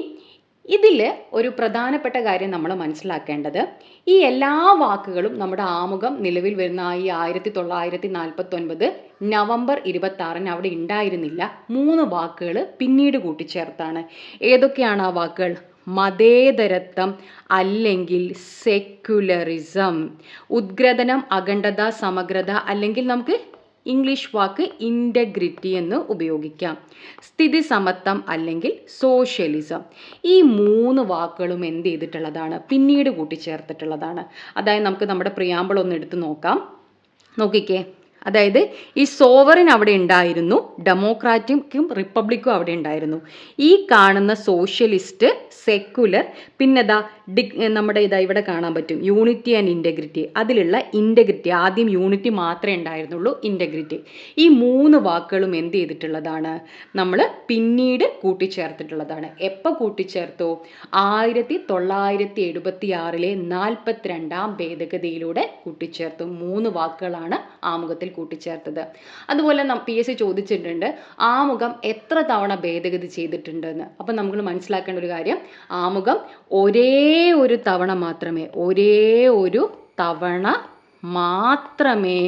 ഇതിൽ ഒരു പ്രധാനപ്പെട്ട കാര്യം നമ്മൾ മനസ്സിലാക്കേണ്ടത്. ഈ എല്ലാ വാക്കുകളും നമ്മുടെ ആമുഖം നിലവിൽ വരുന്ന ഈ ആയിരത്തി തൊള്ളായിരത്തി നാൽപ്പത്തൊൻപത് നവംബർ ഇരുപത്തി അവിടെ ഉണ്ടായിരുന്നില്ല. മൂന്ന് വാക്കുകൾ പിന്നീട് കൂട്ടിച്ചേർത്താണ്. ഏതൊക്കെയാണ് ആ വാക്കുകൾ? മതേതരത്വം അല്ലെങ്കിൽ സെക്യുലറിസം ഉദ്ഗ്രഥനം അഖണ്ഡത സമഗ്രത അല്ലെങ്കിൽ നമുക്ക് ഇംഗ്ലീഷ് വാക്ക് ഇന്റഗ്രിറ്റി എന്ന് ഉപയോഗിക്കാം. സ്ഥിതി സമത്വം അല്ലെങ്കിൽ സോഷ്യലിസം ഈ മൂന്ന് വാക്കുകളും എന്ത് ചെയ്തിട്ടുള്ളതാണ്? പിന്നീട് കൂട്ടിച്ചേർത്തിട്ടുള്ളതാണ്. അതായത് നമുക്ക് നമ്മുടെ പ്രിയാമ്പിൾ ഒന്ന് എടുത്ത് നോക്കാം. നോക്കിക്കേ. അതായത് ഈ സോവറിൻ അവിടെ ഉണ്ടായിരുന്നു ഡെമോക്രാറ്റിക്കും റിപ്പബ്ലിക്കും അവിടെ ഉണ്ടായിരുന്നു. ഈ കാണുന്ന സോഷ്യലിസ്റ്റ് സെക്കുലർ പിന്നെതാ ഡി നമ്മുടെ ഇതാ ഇവിടെ കാണാൻ പറ്റും. യൂണിറ്റി ആൻഡ് ഇന്റഗ്രിറ്റി അതിലുള്ള ഇന്റഗ്രിറ്റി ആദ്യം യൂണിറ്റി മാത്രമേ ഉണ്ടായിരുന്നുള്ളൂ ഇന്റഗ്രിറ്റി ഈ മൂന്ന് വാക്കുകളും എന്ത് ചെയ്തിട്ടുള്ളതാണ്? നമ്മൾ പിന്നീട് കൂട്ടിച്ചേർത്തിട്ടുള്ളതാണ്. എപ്പോൾ കൂട്ടിച്ചേർത്തു? ആയിരത്തി തൊള്ളായിരത്തി എഴുപത്തി ആറിലെ നാൽപ്പത്തിരണ്ടാം ഭേദഗതിയിലൂടെ കൂട്ടിച്ചേർത്തു. മൂന്ന് വാക്കുകളാണ് ആമുഖത്തിൽ കൂട്ടിച്ചേർത്തത്. അതുപോലെ പി എസ് സി ചോദിച്ചിട്ടുണ്ട് ആമുഖം എത്ര തവണ ഭേദഗതി ചെയ്തിട്ടുണ്ടെന്ന്? അപ്പം നമ്മൾ മനസ്സിലാക്കേണ്ട ഒരു കാര്യം ആമുഖം ഒരേ ഒരു തവണ മാത്രമേ ഒരേ ഒരു തവണ മാത്രമേ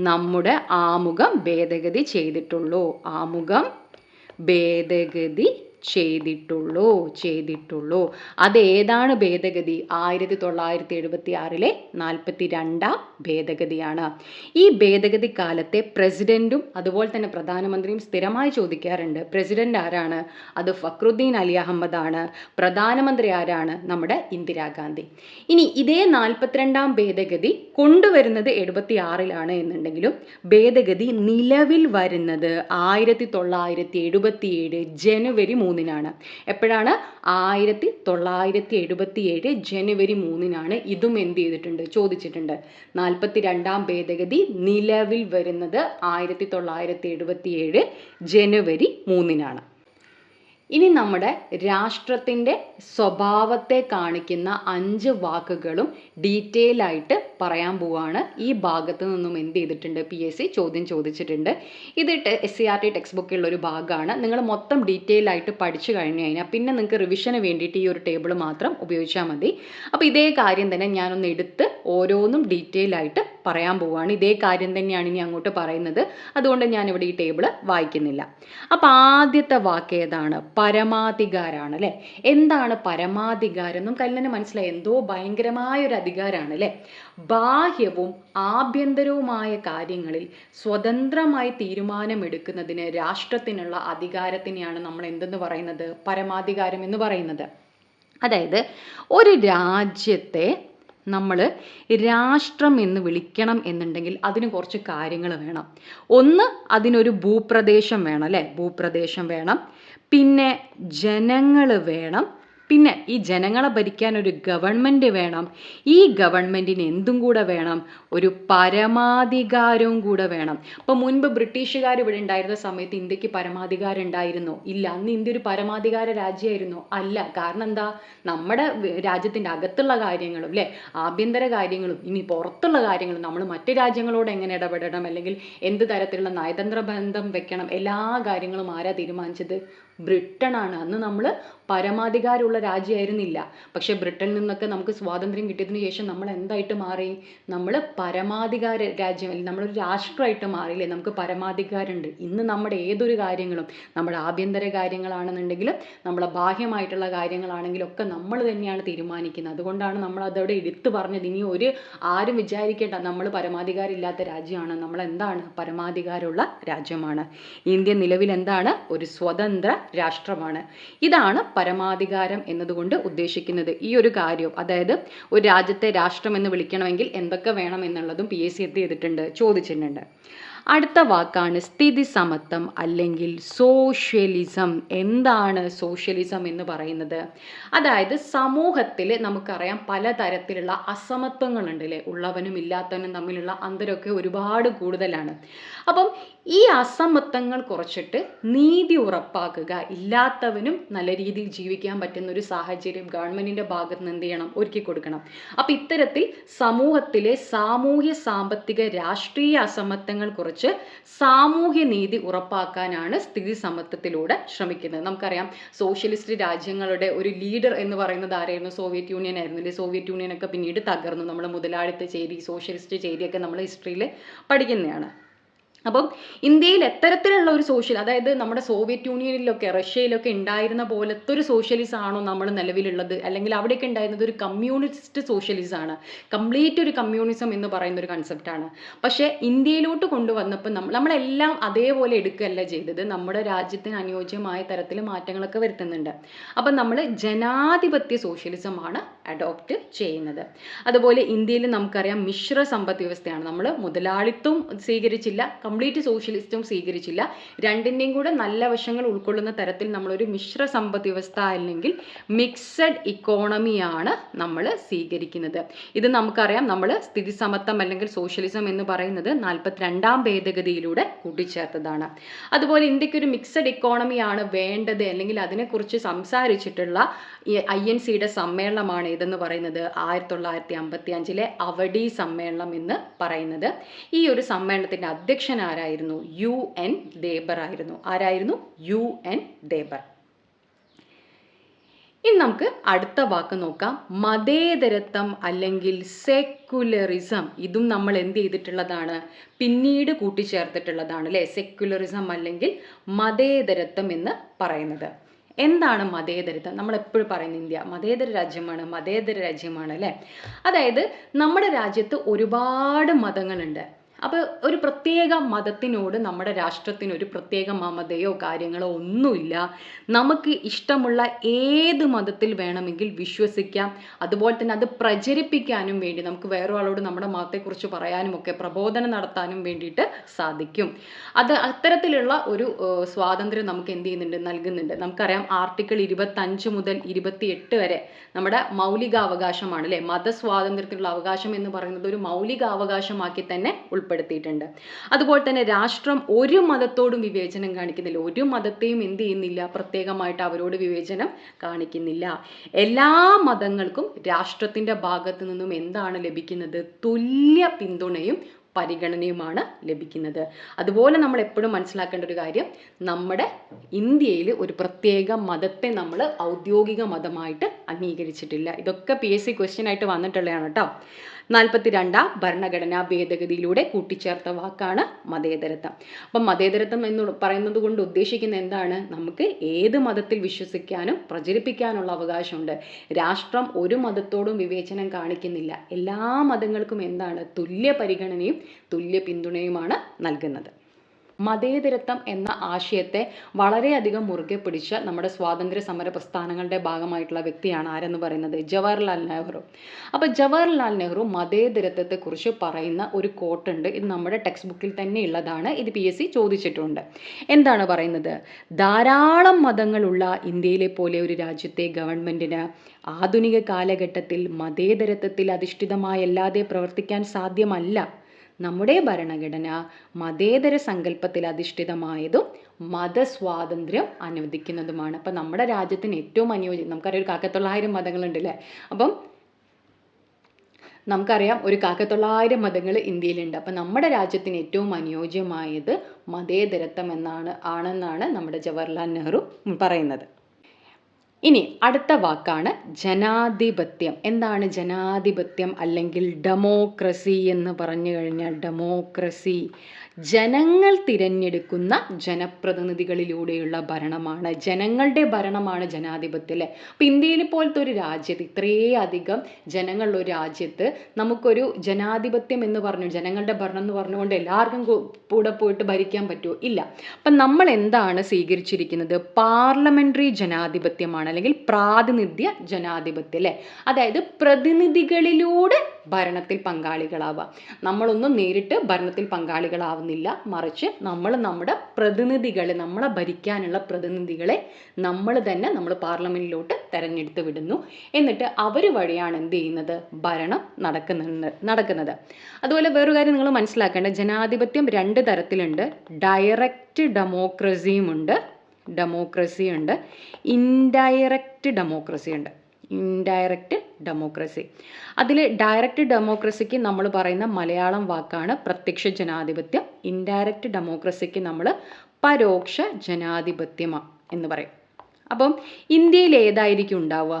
നമ്മുടെ ആമുഖം ഭേദഗതി ചെയ്തിട്ടുള്ളൂ. ആമുഖം ഭേദഗതി ചെയ്തിട്ടുള്ളൂ ചെയ്തിട്ടുള്ളൂ. അത് ഏതാണ് ഭേദഗതി? ആയിരത്തി തൊള്ളായിരത്തി എഴുപത്തി ആറിലെ നാൽപ്പത്തി രണ്ടാം ഭേദഗതിയാണ്. ഈ ഭേദഗതി കാലത്തെ പ്രസിഡന്റും അതുപോലെ തന്നെ പ്രധാനമന്ത്രിയും സ്ഥിരമായി ചോദിക്കാറുണ്ട്. പ്രസിഡന്റ് ആരാണ്? അത് ഫക്രുദ്ദീൻ അലി അഹമ്മദ് ആണ് പ്രധാനമന്ത്രി ആരാണ്? നമ്മുടെ ഇന്ദിരാഗാന്ധി. ഇനി ഇതേ നാൽപ്പത്തിരണ്ടാം ഭേദഗതി കൊണ്ടുവരുന്നത് എഴുപത്തി ആറിലാണ് എന്നുണ്ടെങ്കിലും ഭേദഗതി നിലവിൽ വരുന്നത് ആയിരത്തി തൊള്ളായിരത്തി എഴുപത്തിയേഴ് ജനുവരി മൂന്നിനാണ്. എപ്പോഴാണ്? ആയിരത്തി തൊള്ളായിരത്തി എഴുപത്തി ഏഴ് ജനുവരി മൂന്നിനാണ് ഇതും എന്ത് ചെയ്തിട്ടുണ്ട്? ചോദിച്ചിട്ടുണ്ട്. നാൽപ്പത്തി രണ്ടാം ഭേദഗതി നിലവിൽ വരുന്നത് ആയിരത്തി തൊള്ളായിരത്തി എഴുപത്തി ഏഴ് ജനുവരി മൂന്നിനാണ്. ഇനി നമ്മുടെ രാഷ്ട്രത്തിന്റെ സ്വഭാവത്തെ കാണിക്കുന്ന അഞ്ച് വാക്കുകളും ഡീറ്റെയിൽ ആയിട്ട് പറയാൻ പോവാണ്. ഈ ഭാഗത്ത് നിന്നും എന്ത് ചെയ്തിട്ടുണ്ട്? പി എസ് സി ചോദ്യം ചോദിച്ചിട്ടുണ്ട്. ഇത് S C R T text ബുക്കിലുള്ള ഒരു ഭാഗമാണ് നിങ്ങൾ മൊത്തം ഡീറ്റെയിൽ ആയിട്ട് പഠിച്ചു കഴിഞ്ഞു കഴിഞ്ഞാൽ പിന്നെ നിങ്ങൾക്ക് റിവിഷന് വേണ്ടിയിട്ട് ഈ ഒരു ടേബിൾ മാത്രം ഉപയോഗിച്ചാൽ മതി. അപ്പോൾ ഇതേ കാര്യം തന്നെ ഞാനൊന്ന് എടുത്ത് ഓരോന്നും ഡീറ്റെയിൽ ആയിട്ട് പറയാൻ പോവുകയാണ് ഇതേ കാര്യം തന്നെയാണ് ഇനി അങ്ങോട്ട് പറയുന്നത്. അതുകൊണ്ട് ഞാനിവിടെ ഈ ടേബിൾ വായിക്കുന്നില്ല. അപ്പോൾ ആദ്യത്തെ വാക്ക് ഏതാണ്? പരമാധികാരാണ് അല്ലേ? എന്താണ് പരമാധികാരം? നമുക്ക് അതിൽ തന്നെ മനസ്സിലായി. എന്തോ ഭയങ്കരമായ ഒരു അധികാരമാണ് അല്ലേ? ബാഹ്യവും ആഭ്യന്തരവുമായ കാര്യങ്ങളിൽ സ്വതന്ത്രമായി തീരുമാനമെടുക്കുന്നതിന് രാഷ്ട്രത്തിനുള്ള അധികാരത്തിനെയാണ് നമ്മൾ എന്തെന്ന് പറയുന്നത്? പരമാധികാരം എന്ന് പറയുന്നത്. അതായത് ഒരു രാജ്യത്തെ നമ്മൾ രാഷ്ട്രം എന്ന് വിളിക്കണം എന്നുണ്ടെങ്കിൽ അതിന് കുറച്ച് കാര്യങ്ങൾ വേണം. ഒന്ന് അതിനൊരു ഭൂപ്രദേശം വേണം അല്ലേ? ഭൂപ്രദേശം വേണം. പിന്നെ ജനങ്ങൾ വേണം. പിന്നെ ഈ ജനങ്ങളെ ഭരിക്കാൻ ഒരു ഗവൺമെന്റ് വേണം. ഈ ഗവൺമെന്റിന് എന്തും കൂടെ വേണം. ഒരു പരമാധികാരവും കൂടെ വേണം. ഇപ്പം മുൻപ് ബ്രിട്ടീഷുകാർ ഇവിടെ ഉണ്ടായിരുന്ന സമയത്ത് ഇന്ത്യയ്ക്ക് പരമാധികാരം ഉണ്ടായിരുന്നോ? ഇല്ല. അന്ന് ഇന്ത്യ ഒരു പരമാധികാര രാജ്യമായിരുന്നു. അല്ല. കാരണം എന്താ? നമ്മുടെ രാജ്യത്തിന്റെ അകത്തുള്ള കാര്യങ്ങളും അല്ലേ? ആഭ്യന്തര കാര്യങ്ങളും ഇനി പുറത്തുള്ള കാര്യങ്ങളും നമ്മൾ മറ്റു രാജ്യങ്ങളോട് എങ്ങനെ ഇടപെടണം? അല്ലെങ്കിൽ എന്ത് തരത്തിലുള്ള നയതന്ത്ര ബന്ധം വെക്കണം? എല്ലാ കാര്യങ്ങളും ആരാ തീരുമാനിച്ചത്? ബ്രിട്ടനാണ്. അന്ന് നമ്മൾ പരമാധികാരമുള്ള രാജ്യമായിരുന്നില്ല പക്ഷേ ബ്രിട്ടനിൽ നിന്നൊക്കെ നമുക്ക് സ്വാതന്ത്ര്യം കിട്ടിയതിന് ശേഷം നമ്മൾ എന്തായിട്ട് മാറി? നമ്മൾ പരമാധികാര രാജ്യം അല്ലെങ്കിൽ നമ്മളൊരു രാഷ്ട്രമായിട്ട് മാറിയില്ലേ? നമുക്ക് പരമാധികാരമുണ്ട്. ഇന്ന് നമ്മുടെ ഏതൊരു കാര്യങ്ങളും നമ്മുടെ ആഭ്യന്തര കാര്യങ്ങളാണെന്നുണ്ടെങ്കിലും നമ്മളെ ബാഹ്യമായിട്ടുള്ള കാര്യങ്ങളാണെങ്കിലും ഒക്കെ നമ്മൾ തന്നെയാണ് തീരുമാനിക്കുന്നത്. അതുകൊണ്ടാണ് നമ്മൾ അതവിടെ എടുത്തു പറഞ്ഞത്. ഇനി ഒരു ആരും വിചാരിക്കേണ്ട നമ്മൾ പരമാധികാരം ഇല്ലാത്ത രാജ്യമാണ്. നമ്മൾ എന്താണ്? പരമാധികാരമുള്ള രാജ്യമാണ്. ഇന്ത്യ നിലവിൽ എന്താണ്? ഒരു സ്വതന്ത്ര രാഷ്ട്രമാണ്. ഇതാണ് പരമാധികാരം എന്നതുകൊണ്ട് ഉദ്ദേശിക്കുന്നത് ഈ ഒരു കാര്യം. അതായത് ഒരു രാജ്യത്തെ രാഷ്ട്രം എന്ന് വിളിക്കണമെങ്കിൽ എന്തൊക്കെ വേണം എന്നുള്ളതും പി എസ് സി എത്തി ചെയ്തിട്ടുണ്ട്? ചോദിച്ചിട്ടുണ്ട്. അടുത്ത വാക്കാണ് സ്ഥിതി സമത്വം അല്ലെങ്കിൽ സോഷ്യലിസം. എന്താണ് സോഷ്യലിസം എന്ന് പറയുന്നത്? അതായത് സമൂഹത്തിൽ നമുക്കറിയാം പലതരത്തിലുള്ള അസമത്വങ്ങളുണ്ട് അല്ലേ ഉള്ളവനും ഇല്ലാത്തവനും തമ്മിലുള്ള അന്തരമൊക്കെ ഒരുപാട് കൂടുതലാണ്. അപ്പം ഈ അസമത്വങ്ങൾ കുറച്ചിട്ട് നീതി ഉറപ്പാക്കുക ഇല്ലാത്തവനും നല്ല രീതിയിൽ ജീവിക്കാൻ പറ്റുന്ന ഒരു സാഹചര്യം ഗവൺമെന്റിന്റെ ഭാഗത്ത് നിന്ന് എന്ത് ചെയ്യണം? ഒരുക്കി കൊടുക്കണം. അപ്പം ഇത്തരത്തിൽ സമൂഹത്തിലെ സാമൂഹ്യ സാമ്പത്തിക രാഷ്ട്രീയ അസമത്വങ്ങൾ കുറച്ച് സാമൂഹ്യ നീതി ഉറപ്പാക്കാനാണ് സ്ഥിതി സമത്വത്തിലൂടെ ശ്രമിക്കുന്നത്. നമുക്കറിയാം സോഷ്യലിസ്റ്റ് രാജ്യങ്ങളുടെ ഒരു ലീഡർ എന്ന് പറയുന്നത് ആരായിരുന്നു? സോവിയറ്റ് യൂണിയൻ ആയിരുന്നു അല്ലെ? സോവിയറ്റ് യൂണിയൻ ഒക്കെ പിന്നീട് തകർന്നു. നമ്മൾ മുതലാളിത്ത ചേരി സോഷ്യലിസ്റ്റ് ചേരിയൊക്കെ നമ്മൾ ഹിസ്റ്ററിയിൽ പഠിക്കുന്നതാണ്. അപ്പം ഇന്ത്യയിൽ എത്തരത്തിലുള്ള ഒരു സോഷ്യൽ അതായത് നമ്മുടെ സോവിയറ്റ് യൂണിയനിലൊക്കെ റഷ്യയിലൊക്കെ ഉണ്ടായിരുന്ന പോലത്തെ ഒരു സോഷ്യലിസം ആണോ നമ്മൾ നിലവിലുള്ളത്? അല്ലെങ്കിൽ അവിടെയൊക്കെ ഉണ്ടായിരുന്നത് ഒരു കമ്മ്യൂണിസ്റ്റ് സോഷ്യലിസം ആണ്. കംപ്ലീറ്റ് ഒരു കമ്മ്യൂണിസം എന്ന് പറയുന്ന ഒരു കൺസെപ്റ്റാണ് പക്ഷേ ഇന്ത്യയിലോട്ട് കൊണ്ടുവന്നപ്പോൾ നമ്മൾ നമ്മളെല്ലാം അതേപോലെ എടുക്കുകയല്ല ചെയ്തത്. നമ്മുടെ രാജ്യത്തിന് അനുയോജ്യമായ തരത്തിൽ മാറ്റങ്ങളൊക്കെ വരുത്തുന്നുണ്ട്. അപ്പം നമ്മൾ ജനാധിപത്യ സോഷ്യലിസമാണ് അഡോപ്റ്റ് ചെയ്യുന്നത്. അതുപോലെ ഇന്ത്യയിൽ നമുക്കറിയാം മിശ്ര സമ്പദ് വ്യവസ്ഥയാണ്. നമ്മൾ മുതലാളിത്തം സ്വീകരിച്ചില്ല കംപ്ലീറ്റ് സോഷ്യലിസ്റ്റും സ്വീകരിച്ചില്ല. രണ്ടിന്റെയും കൂടെ നല്ല വശങ്ങൾ ഉൾക്കൊള്ളുന്ന തരത്തിൽ നമ്മളൊരു മിശ്ര സമ്പദ് വ്യവസ്ഥ അല്ലെങ്കിൽ മിക്സഡ് ഇക്കോണമിയാണ് നമ്മൾ സ്വീകരിക്കുന്നത്. ഇത് നമുക്കറിയാം നമ്മൾ സ്ഥിതി സമത്വം അല്ലെങ്കിൽ സോഷ്യലിസം എന്ന് പറയുന്നത് നാൽപ്പത്തിരണ്ടാം ഭേദഗതിയിലൂടെ കൂട്ടിച്ചേർത്തതാണ്. അതുപോലെ ഇന്ത്യയ്ക്ക് ഒരു മിക്സഡ് ഇക്കോണമിയാണ് വേണ്ടത് അല്ലെങ്കിൽ അതിനെക്കുറിച്ച് സംസാരിച്ചിട്ടുള്ള ഐ എൻ സിയുടെ സമ്മേളനമാണ് ഇതെന്ന് പറയുന്നത്. ആയിരത്തി തൊള്ളായിരത്തി അമ്പത്തി അഞ്ചിലെ അവഡി സമ്മേളനം എന്ന് പറയുന്നത്. ഈ ഒരു സമ്മേളനത്തിന്റെ അധ്യക്ഷൻ ആരായിരുന്നു? യു എൻ ദേബർ ആയിരുന്നു. ആരായിരുന്നു? U N Dhebar. ഇനി നമുക്ക് അടുത്ത വാക്ക് നോക്കാം. മതേതരത്വം അല്ലെങ്കിൽ സെക്കുലറിസം ഇതും നമ്മൾ എന്ത് ചെയ്തിട്ടുള്ളതാണ്? പിന്നീട് കൂട്ടിച്ചേർത്തിട്ടുള്ളതാണ് അല്ലേ? സെക്കുലറിസം അല്ലെങ്കിൽ മതേതരത്വം എന്ന് പറയുന്നത്. എന്താണ് മതേതരത്വം? നമ്മൾ എപ്പോഴും പറയുന്ന ഇന്ത്യ. മതേതര രാജ്യമാണ് മതേതര രാജ്യമാണ് അല്ലേ? അതായത് നമ്മുടെ രാജ്യത്ത് ഒരുപാട് മതങ്ങളുണ്ട്. അപ്പോൾ ഒരു പ്രത്യേക മതത്തിനോട് നമ്മുടെ രാഷ്ട്രത്തിന് ഒരു പ്രത്യേക മമതയോ കാര്യങ്ങളോ ഒന്നുമില്ല. നമുക്ക് ഇഷ്ടമുള്ള ഏത് മതത്തിൽ വേണമെങ്കിൽ വിശ്വസിക്കാം. അതുപോലെ തന്നെ അത് പ്രചരിപ്പിക്കാനും വേണ്ടി നമുക്ക് വേറൊരാളോട് നമ്മുടെ മതത്തെക്കുറിച്ച് പറയാനും ഒക്കെ പ്രബോധനം നടത്താനും വേണ്ടിയിട്ട് സാധിക്കും. അത് അത്തരത്തിലുള്ള ഒരു സ്വാതന്ത്ര്യം നമുക്ക് എന്ത് ചെയ്യുന്നുണ്ട്? നൽകുന്നുണ്ട്. നമുക്കറിയാം ആർട്ടിക്കിൾ ഇരുപത്തഞ്ച് മുതൽ ഇരുപത്തിയെട്ട് വരെ നമ്മുടെ മൗലികാവകാശമാണ് അല്ലേ? മതസ്വാതന്ത്ര്യത്തിനുള്ള അവകാശം എന്ന് പറയുന്നത് ഒരു മൗലികാവകാശമാക്കി തന്നെ തന്നെ ഉൾപ്പെടുത്തിയിട്ടുണ്ട് അതുപോലെ തന്നെ രാഷ്ട്രം ഒരു മതത്തോടും വിവേചനം കാണിക്കുന്നില്ല. ഒരു മതത്തെയും എന്ത് ചെയ്യുന്നില്ല. പ്രത്യേകമായിട്ട് അവരോട് വിവേചനം കാണിക്കുന്നില്ല. എല്ലാ മതങ്ങൾക്കും രാഷ്ട്രത്തിന്റെ ഭാഗത്തു നിന്നും എന്താണ് ലഭിക്കുന്നത്? തുല്യ പിന്തുണയും പരിഗണനയുമാണ് ലഭിക്കുന്നത്. അതുപോലെ നമ്മൾ എപ്പോഴും മനസ്സിലാക്കേണ്ട ഒരു കാര്യം നമ്മുടെ ഇന്ത്യയിൽ ഒരു പ്രത്യേക മതത്തെ നമ്മൾ ഔദ്യോഗിക മതമായിട്ട് അംഗീകരിച്ചിട്ടില്ല. ഇതൊക്കെ പി എസ് സി ക്വസ്റ്റ്യൻ ആയിട്ട് വന്നിട്ടുള്ളതാണ് കേട്ടോ. നാൽപ്പത്തി രണ്ടാം ഭരണഘടനാ ഭേദഗതിയിലൂടെ കൂട്ടിച്ചേർത്ത വാക്കാണ് മതേതരത്വം. അപ്പം മതേതരത്വം എന്ന് പറയുന്നത് കൊണ്ട് ഉദ്ദേശിക്കുന്ന എന്താണ്? നമുക്ക് ഏത് മതത്തിൽ വിശ്വസിക്കാനും പ്രചരിപ്പിക്കാനുള്ള അവകാശമുണ്ട്. രാഷ്ട്രം ഒരു മതത്തോടും വിവേചനം കാണിക്കുന്നില്ല. എല്ലാ മതങ്ങൾക്കും എന്താണ്? തുല്യ പരിഗണനയും തുല്യ പിന്തുണയുമാണ് നൽകുന്നത്. മതേതരത്വം എന്ന ആശയത്തെ വളരെയധികം മുറുകെ പിടിച്ച നമ്മുടെ സ്വാതന്ത്ര്യ സമര പ്രസ്ഥാനങ്ങളുടെ ഭാഗമായിട്ടുള്ള വ്യക്തിയാണ് ആരെന്ന് പറയുന്നത് ജവഹർലാൽ നെഹ്റു. അപ്പോൾ ജവഹർലാൽ നെഹ്റു മതേതരത്വത്തെക്കുറിച്ച് പറയുന്ന ഒരു കോട്ടുണ്ട് ഇത് നമ്മുടെ ടെക്സ്റ്റ് ബുക്കിൽ തന്നെ ഉള്ളതാണ്. ഇത് പി എസ് സി ചോദിച്ചിട്ടുണ്ട്. എന്താണ് പറയുന്നത്? ധാരാളം മതങ്ങളുള്ള ഇന്ത്യയിലെ പോലെ ഒരു രാജ്യത്തെ ഗവൺമെന്റിന് ആധുനിക കാലഘട്ടത്തിൽ മതേതരത്വത്തിൽ അധിഷ്ഠിതമായല്ലാതെ പ്രവർത്തിക്കാൻ സാധ്യമല്ല. നമ്മുടെ ഭരണഘടന മതേതര സങ്കല്പത്തിൽ അധിഷ്ഠിതമായതും മതസ്വാതന്ത്ര്യം അനുവദിക്കുന്നതുമാണ്. അപ്പം നമ്മുടെ രാജ്യത്തിന് ഏറ്റവും അനുയോജ്യം നമുക്കറിയാം ഒരു കാക്കത്തൊള്ളായിരം മതങ്ങളുണ്ട് അല്ലേ അപ്പം നമുക്കറിയാം ഒരു കാക്കത്തൊള്ളായിരം മതങ്ങൾ ഇന്ത്യയിലുണ്ട്. അപ്പം നമ്മുടെ രാജ്യത്തിന് ഏറ്റവും അനുയോജ്യമായത് മതേതരത്വം എന്നാണ് ആണെന്നാണ് നമ്മുടെ ജവഹർലാൽ നെഹ്റു പറയുന്നത്. ഇനി അടുത്ത വാക്കാണ് ജനാധിപത്യം. എന്താണ് ജനാധിപത്യം? അല്ലെങ്കിൽ ഡെമോക്രസി എന്ന് പറഞ്ഞു കഴിഞ്ഞാൽ ഡെമോക്രസി ജനങ്ങൾ തിരഞ്ഞെടുക്കുന്ന ജനപ്രതിനിധികളിലൂടെയുള്ള ഭരണമാണ്. ജനങ്ങളുടെ ഭരണമാണ് ജനാധിപത്യം അല്ലേ? അപ്പം ഇന്ത്യയിൽ പോലത്തെ ഒരു രാജ്യത്ത് ഇത്രയധികം ജനങ്ങളുള്ള ഒരു രാജ്യത്ത് നമുക്കൊരു ജനാധിപത്യം എന്ന് പറഞ്ഞു ജനങ്ങളുടെ ഭരണം എന്ന് പറഞ്ഞുകൊണ്ട് എല്ലാവർക്കും കൂടെ പോയിട്ട് ഭരിക്കാൻ പറ്റുമോ ഇല്ല. അപ്പം നമ്മൾ എന്താണ് സ്വീകരിച്ചിരിക്കുന്നത്? പാർലമെന്ററി ജനാധിപത്യമാണ് അല്ലെങ്കിൽ പ്രാതിനിധ്യ ജനാധിപത്യം അല്ലേ? അതായത് പ്രതിനിധികളിലൂടെ ഭരണത്തിൽ പങ്കാളികളാവാം. നമ്മളൊന്നും നേരിട്ട് ഭരണത്തിൽ പങ്കാളികളാവുന്നില്ല. മറിച്ച് നമ്മൾ നമ്മുടെ പ്രതിനിധികളെ നമ്മളെ ഭരിക്കാനുള്ള പ്രതിനിധികളെ നമ്മൾ തന്നെ നമ്മൾ പാർലമെന്റിലോട്ട് തെരഞ്ഞെടുത്ത് വിടുന്നു. എന്നിട്ട് അവർ വഴിയാണ് എന്ത് ചെയ്യുന്നത്? ഭരണം നടക്കുന്ന നടക്കുന്നത്. അതുപോലെ വേറൊരു കാര്യം നിങ്ങൾ മനസ്സിലാക്കേണ്ടത് ജനാധിപത്യം രണ്ട് തരത്തിലുണ്ട്. ഡയറക്റ്റ് ഡെമോക്രസിയും ഉണ്ട്. ഡെമോക്രസി ഉണ്ട്. ഇൻഡയറക്റ്റ് ഡെമോക്രസി ഉണ്ട്. ഇൻഡയറക്റ്റ് ഡെമോക്രസി അതിൽ ഡയറക്റ്റ് ഡെമോക്രസിക്ക് നമ്മൾ പറയുന്ന മലയാളം വാക്കാണ് പ്രത്യക്ഷ ജനാധിപത്യം. ഇൻഡയറക്റ്റ് ഡെമോക്രസിക്ക് നമ്മൾ പരോക്ഷ ജനാധിപത്യം എന്ന് പറയും. അപ്പം ഇന്ത്യയിൽ ഏതായിരിക്കും ഉണ്ടാവുക?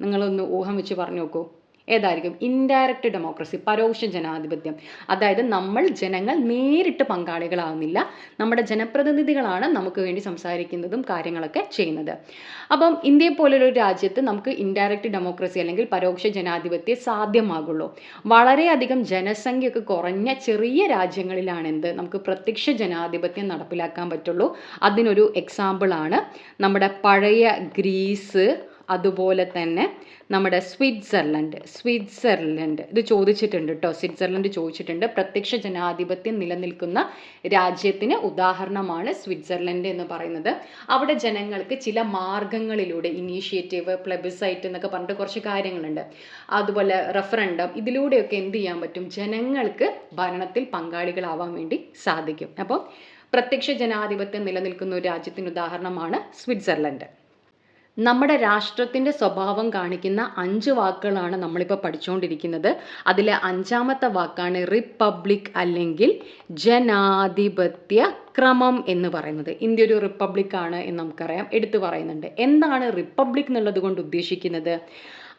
നിങ്ങളൊന്ന് ഊഹം വെച്ച് പറഞ്ഞു നോക്കൂ. ഏതായിരിക്കും? ഇൻഡയറക്റ്റ് ഡെമോക്രസി പരോക്ഷ ജനാധിപത്യം. അതായത് നമ്മൾ ജനങ്ങൾ നേരിട്ട് പങ്കാളികളാവുന്നില്ല. നമ്മുടെ ജനപ്രതിനിധികളാണ് നമുക്ക് വേണ്ടി സംസാരിക്കുന്നതും കാര്യങ്ങളൊക്കെ ചെയ്യുന്നത്. അപ്പം ഇന്ത്യയെ പോലുള്ളൊരു രാജ്യത്ത് നമുക്ക് ഇൻഡയറക്റ്റ് ഡെമോക്രസി അല്ലെങ്കിൽ പരോക്ഷ ജനാധിപത്യം സാധ്യമാകുള്ളൂ. വളരെയധികം ജനസംഖ്യയൊക്കെ കുറഞ്ഞ ചെറിയ രാജ്യങ്ങളിലാണ് എന്ത് നമുക്ക് പ്രത്യക്ഷ ജനാധിപത്യം നടപ്പിലാക്കാൻ പറ്റുള്ളൂ. അതിനൊരു എക്സാമ്പിളാണ് നമ്മുടെ പഴയ ഗ്രീസ് അതുപോലെ തന്നെ നമ്മുടെ സ്വിറ്റ്സർലൻഡ് സ്വിറ്റ്സർലൻഡ്. ഇത് ചോദിച്ചിട്ടുണ്ട് കേട്ടോ സ്വിറ്റ്സർലൻഡ് ചോദിച്ചിട്ടുണ്ട്. പ്രത്യക്ഷ ജനാധിപത്യം നിലനിൽക്കുന്ന രാജ്യത്തിന് ഉദാഹരണമാണ് സ്വിറ്റ്സർലൻഡ് എന്ന് പറയുന്നത്. അവിടെ ജനങ്ങൾക്ക് ചില മാർഗങ്ങളിലൂടെ ഇനീഷ്യേറ്റീവ് പ്ലെബിസൈറ്റ് എന്നൊക്കെ പറഞ്ഞിട്ട് കുറച്ച് കാര്യങ്ങളുണ്ട്. അതുപോലെ റെഫറൻഡം ഇതിലൂടെയൊക്കെ എന്ത് ചെയ്യാൻ പറ്റും? ജനങ്ങൾക്ക് ഭരണത്തിൽ പങ്കാളികളാവാൻ വേണ്ടി സാധിക്കും. അപ്പോൾ പ്രത്യക്ഷ ജനാധിപത്യം നിലനിൽക്കുന്ന ഒരു രാജ്യത്തിന് ഉദാഹരണമാണ് സ്വിറ്റ്സർലൻഡ്. നമ്മുടെ രാഷ്ട്രത്തിന്റെ സ്വഭാവം കാണിക്കുന്ന അഞ്ച് വാക്കുകളാണ് നമ്മളിപ്പോൾ പഠിച്ചുകൊണ്ടിരിക്കുന്നത് അതിലെ അഞ്ചാമത്തെ വാക്കാണ് റിപ്പബ്ലിക് അല്ലെങ്കിൽ ജനാധിപത്യ ക്രമം എന്ന് പറയുന്നത്. ഇന്ത്യ ഒരു റിപ്പബ്ലിക് ആണ് എന്ന് നമുക്കറിയാം. എടുത്തു പറയുന്നുണ്ട്. എന്താണ് റിപ്പബ്ലിക് എന്നുള്ളത് കൊണ്ട് ഉദ്ദേശിക്കുന്നത്?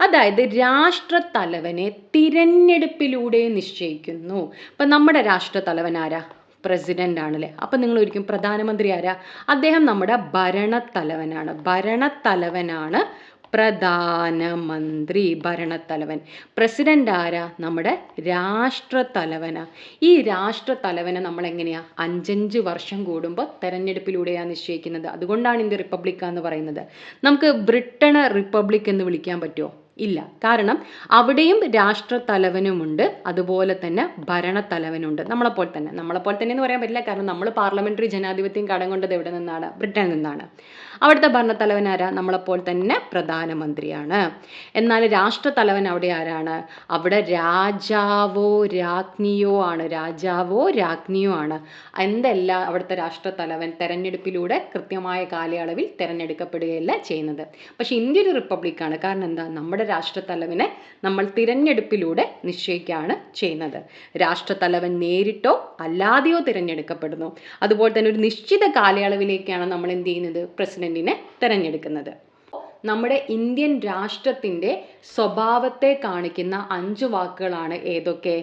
അതായത് രാഷ്ട്രത്തലവനെ തിരഞ്ഞെടുപ്പിലൂടെ നിശ്ചയിക്കുന്നു. ഇപ്പം നമ്മുടെ രാഷ്ട്രത്തലവൻ ആരാ? പ്രസിഡന്റ് ആണല്ലേ അപ്പം നിങ്ങൾ ഒരിക്കലും പ്രധാനമന്ത്രി ആരാ അദ്ദേഹം നമ്മുടെ ഭരണത്തലവനാണ്. ഭരണത്തലവനാണ് പ്രധാനമന്ത്രി ഭരണത്തലവൻ. പ്രസിഡന്റ് ആരാ നമ്മുടെ രാഷ്ട്രത്തലവനാ. ഈ രാഷ്ട്രത്തലവനെ നമ്മൾ എങ്ങനെയാ അഞ്ചഞ്ച് വർഷം കൂടുമ്പോൾ തെരഞ്ഞെടുപ്പിലൂടെയാണ് നിശ്ചയിക്കുന്നത്. അതുകൊണ്ടാണ് ഇന്ത്യ റിപ്പബ്ലിക്ക എന്ന് പറയുന്നത്. നമുക്ക് ബ്രിട്ടണ് റിപ്പബ്ലിക് എന്ന് വിളിക്കാൻ പറ്റുമോ ഇല്ല. കാരണം അവിടെയും രാഷ്ട്രത്തലവനുമുണ്ട് അതുപോലെ തന്നെ ഭരണത്തലവനുണ്ട് നമ്മളെപ്പോലെ തന്നെ. നമ്മളെപ്പോലെ തന്നെ എന്ന് പറയാൻ പറ്റില്ല. കാരണം നമ്മൾ പാർലമെന്ററി ജനാധിപത്യം കടം കൊണ്ടത് എവിടെ നിന്നാണ്? ബ്രിട്ടനിൽ നിന്നാണ്. അവിടുത്തെ ഭരണത്തലവൻ ആരാ? നമ്മളെപ്പോലെ തന്നെ പ്രധാനമന്ത്രിയാണ്. എന്നാൽ രാഷ്ട്രത്തലവൻ അവിടെ ആരാണ്? അവിടെ രാജാവോ രാജ്ഞിയോ ആണ്. രാജാവോ രാജ്ഞിയോ ആണ്. എന്തല്ല അവിടുത്തെ രാഷ്ട്രത്തലവൻ തെരഞ്ഞെടുപ്പിലൂടെ കൃത്യമായ കാലയളവിൽ തിരഞ്ഞെടുക്കപ്പെടുകയല്ല ചെയ്യുന്നത്. പക്ഷെ ഇന്ത്യ ഒരു റിപ്പബ്ലിക്കാണ് കാരണം എന്താ? നമ്മുടെ രാഷ്ട്രത്തലവിനെ നമ്മൾ തിരഞ്ഞെടുപ്പിലൂടെ നിശ്ചയിക്കുകയാണ് ചെയ്യുന്നത്. രാഷ്ട്രത്തലവൻ നേരിട്ടോ അല്ലാതെയോ തിരഞ്ഞെടുക്കപ്പെടുന്നു. അതുപോലെ തന്നെ ഒരു നിശ്ചിത കാലയളവിലേക്കാണ് നമ്മൾ എന്ത് ചെയ്യുന്നത്? പ്രസിഡന്റിനെ തിരഞ്ഞെടുക്കുന്നത്. നമ്മുടെ ഇന്ത്യൻ രാഷ്ട്രത്തിന്റെ സ്വഭാവത്തെ കാണിക്കുന്ന അഞ്ച് വാക്കുകളാണ് ഏതൊക്കെ?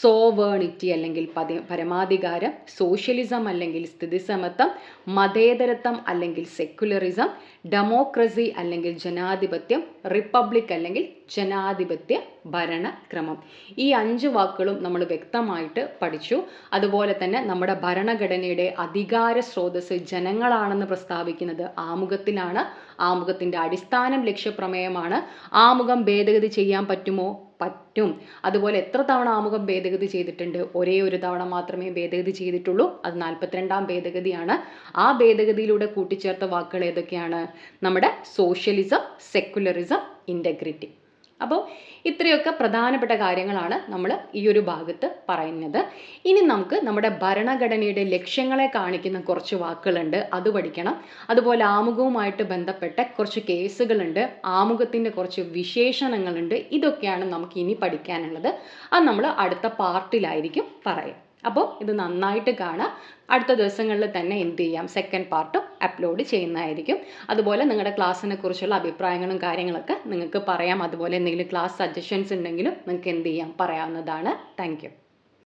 സോവേണിറ്റി അല്ലെങ്കിൽ പതി പരമാധികാരം സോഷ്യലിസം അല്ലെങ്കിൽ സ്ഥിതിസമത്വം മതേതരത്വം അല്ലെങ്കിൽ സെക്യുലറിസം ഡെമോക്രസി അല്ലെങ്കിൽ ജനാധിപത്യം റിപ്പബ്ലിക് അല്ലെങ്കിൽ ജനാധിപത്യ ഭരണക്രമം. ഈ അഞ്ച് വാക്കുകളും നമ്മൾ വ്യക്തമായിട്ട് പഠിച്ചു. അതുപോലെ തന്നെ നമ്മുടെ ഭരണഘടനയുടെ അധികാര സ്രോതസ് ജനങ്ങളാണെന്ന് പ്രസ്താവിക്കുന്നത് ആമുഖത്തിലാണ്. ആമുഖത്തിന്റെ അടിസ്ഥാനം ലക്ഷ്യപ്രമേയമാണ്. ആമുഖം ഭേദഗതി ചെയ്യാൻ പറ്റുമോ? പറ്റും. അതുപോലെ എത്ര തവണ ആമുഖം ഭേദഗതി ചെയ്തിട്ടുണ്ട്? ഒരേ ഒരു തവണ മാത്രമേ ഭേദഗതി ചെയ്തിട്ടുള്ളൂ. അത് നാൽപ്പത്തിരണ്ടാം ഭേദഗതിയാണ്. ആ ഭേദഗതിയിലൂടെ കൂട്ടിച്ചേർത്ത വാക്കുകൾ ഏതൊക്കെയാണ്? നമ്മുടെ സോഷ്യലിസം സെക്കുലറിസം ഇന്റഗ്രിറ്റി അപ്പോൾ ഇത്രയൊക്കെ പ്രധാനപ്പെട്ട കാര്യങ്ങളാണ് നമ്മൾ ഈ ഒരു ഭാഗത്ത് പറയുന്നത്. ഇനി നമുക്ക് നമ്മുടെ ഭരണഘടനയുടെ ലക്ഷ്യങ്ങളെ കാണിക്കുന്ന കുറച്ച് വാക്കുകളുണ്ട്. അത് പഠിക്കണം. അതുപോലെ ആമുഖവുമായിട്ട് ബന്ധപ്പെട്ട കുറച്ച് കേസുകളുണ്ട്. ആമുഖത്തിന്റെ കുറച്ച് വിശേഷണങ്ങളുണ്ട്. ഇതൊക്കെയാണ് നമുക്ക് ഇനി പഠിക്കാനുള്ളത്. അത് നമ്മൾ അടുത്ത പാർട്ടിലായിരിക്കും പറയാം. അപ്പോൾ ഇത് നന്നായിട്ട് കാണാം അടുത്ത ദിവസങ്ങളിൽ തന്നെ എന്ത് ചെയ്യാം? സെക്കൻഡ് പാർട്ടും അപ്ലോഡ് ചെയ്യുന്നതായിരിക്കും. അതുപോലെ നിങ്ങളുടെ ക്ലാസ്സിനെ കുറിച്ചുള്ള അഭിപ്രായങ്ങളും കാര്യങ്ങളൊക്കെ നിങ്ങൾക്ക് പറയാം. അതുപോലെ എന്തെങ്കിലും ക്ലാസ് സജഷൻസ് ഉണ്ടെങ്കിലും നിങ്ങൾക്ക് എന്ത് ചെയ്യാം? പറയാവുന്നതാണ്. താങ്ക്